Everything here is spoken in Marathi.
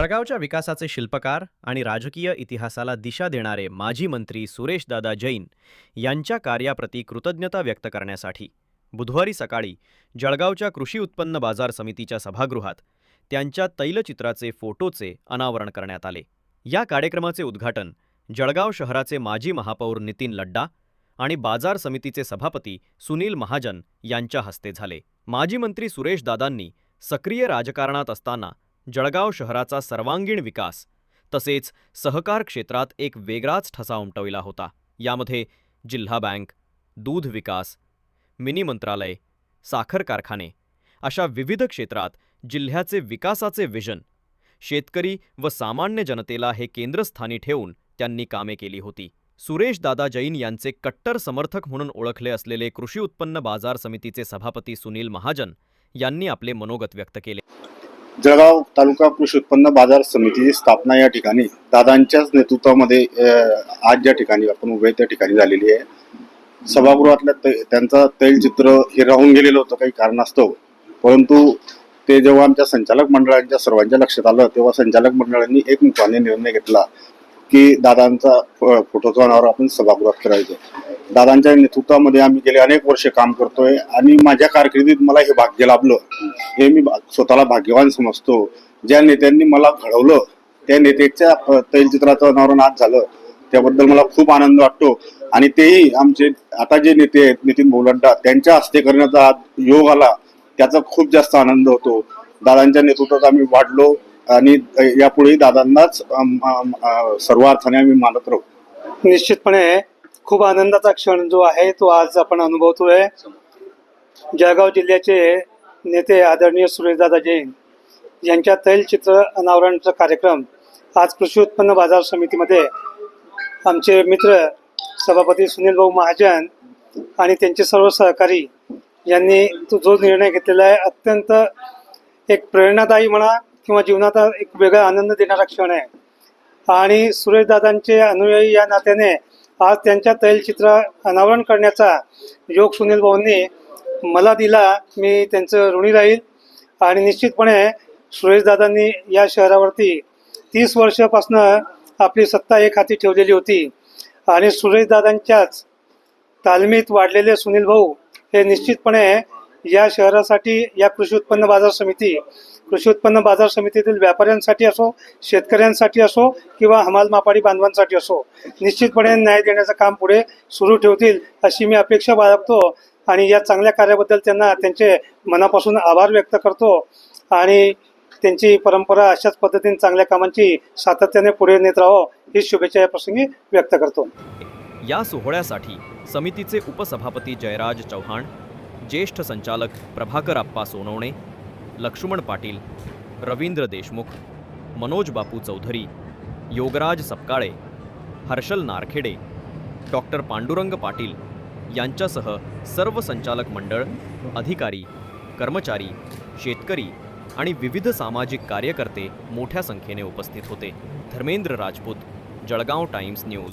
जळगावच्या विकासाचे शिल्पकार आणि राजकीय इतिहासाला दिशा देणारे माजी मंत्री सुरेशदादा जैन यांच्या कार्याप्रती कृतज्ञता व्यक्त करण्यासाठी बुधवारी सकाळी जळगावच्या कृषी उत्पन्न बाजार समितीच्या सभागृहात त्यांच्या तैलचित्राचे फोटोचे अनावरण करण्यात आले. या कार्यक्रमाचे उद्घाटन जळगाव शहराचे माजी महापौर नितीन लड्डा आणि बाजार समितीचे सभापती सुनील महाजन यांच्या हस्ते झाले. माजी मंत्री सुरेशदादांनी सक्रिय राजकारणात असताना जळगाव शहराचा सर्वांगीण विकास. तसेच सहकार क्षेत्रात एक वेगळाच ठसा उमटविला होता. यामध्ये जिल्हा बँक दूध विकास मिनी मंत्रालय साखर कारखाने अशा विविध क्षेत्रात जिल्ह्याचे विकासाचे विजन शेतकरी व सामान्य जनतेला हे केंद्रस्थानी ठेवून त्यांनी कामे केली होती. सुरेश दादा जैन यांचे कट्टर समर्थक म्हणून ओळखले असलेले कृषी उत्पन्न बाजार समितीचे सभापती सुनील महाजन यांनी आपले मनोगत व्यक्त केले. जळगाव तालुका कृषी उत्पन्न बाजार समितीची स्थापना या ठिकाणी दादांच्याच नेतृत्वामध्ये आज ज्या ठिकाणी आपण उभे त्या ठिकाणी झालेली आहे. सभागृहातल्या तै- त्यांचा तैलचित्र हे राहून गेलेलं होतं काही कारणास्तव. परंतु ते जेव्हा आमच्या संचालक मंडळांच्या सर्वांच्या लक्षात आलं तेव्हा संचालक मंडळांनी एकमुखाने निर्णय घेतला की दादांचा फोटोचा अनावर आपण सभागृहात करायचं दादांच्या नेतृत्वामध्ये आम्ही गेले अनेक वर्ष काम करतोय आणि माझ्या कारकिर्दीत मला हे भाग्य लाभलं. हे मी भा- स्वतःला भाग्यवान समजतो. ज्या नेत्यांनी मला घडवलं त्या नेत्याच्या तैलचित्राचं अनावरण आज झालं त्याबद्दल मला खूप आनंद वाटतो. आणि तेही आमचे आता जे नेते आहेत नितीन भोलड्डा त्यांच्या हस्ते करण्याचा योग आला त्याचा खूप जास्त आनंद होतो. दादांच्या नेतृत्वात आम्ही वाढलो. आणि यापुढे यापुढेही दादांनाच सर्वार्थाने सर्व अर्थाने आम्ही मानत राहू. निश्चितपणे खूप आनंदाचा क्षण जो आहे तो आज आपण अनुभवतोय. जळगाव जिल्ह्याचे नेते आदरणीय सुरेशदादा जैन यांच्या तैलचित्र अनावरणचा कार्यक्रम आज कृषी उत्पन्न बाजार समितीमध्ये आमचे मित्र सभापती सुनील भाऊ महाजन आणि त्यांचे सर्व सहकारी यांनी तो जो निर्णय घेतलेला आहे अत्यंत एक प्रेरणादायी म्हणा किंवा जीवनाचा एक वेगळा आनंद देणारा क्षण आहे. आणि सुरेशदादांचे अनुयायी या नात्याने आज त्यांच्या तैलचित्र अनावरण करण्याचा योग सुनील भाऊंनी मला दिला. मी त्यांचं ऋणी राहील. आणि निश्चितपणे सुरेशदादांनी या शहरावरती तीस वर्षापासनं आपली सत्ता एक हाती ठेवलेली होती. आणि सुरेशदादांच्याच तालमीत वाढलेले सुनील भाऊ हे निश्चितपणे या शहरासाठी या कृषी उत्पन्न बाजार समिती कृषी उत्पन्न बाजार समितीतील व्यापाऱ्यांसाठी असो शेतकऱ्यांसाठी असो किंवा हमाल मापाडी बांधवांसाठी असो निश्चितपणे न्याय देण्याचं काम पुढे सुरू ठेवतील अशी मी अपेक्षा बाळगतो आणि या चांगल्या कार्याबद्दल त्यांना त्यांचे मनापासून आभार व्यक्त करतो आणि त्यांची परंपरा अशाच पद्धतीने चांगल्या कामांची सातत्याने पुढे नेत राहो ही शुभेच्छा या प्रसंगी व्यक्त करतो. या सोहळ्यासाठी समितीचे उपसभापती जयराज चव्हाण ज्येष्ठ संचालक प्रभाकर आप्पा सोनवणे लक्ष्मण पाटील रवींद्र देशमुख मनोज बापू चौधरी योगराज सपकाळे हर्षल नारखेडे डॉक्टर पांडुरंग पाटील यांच्यासह सर्व संचालक मंडळ अधिकारी कर्मचारी शेतकरी आणि विविध सामाजिक कार्यकर्ते मोठ्या संख्येने उपस्थित होते. Dharmendra Rajput Jalgaon Times news.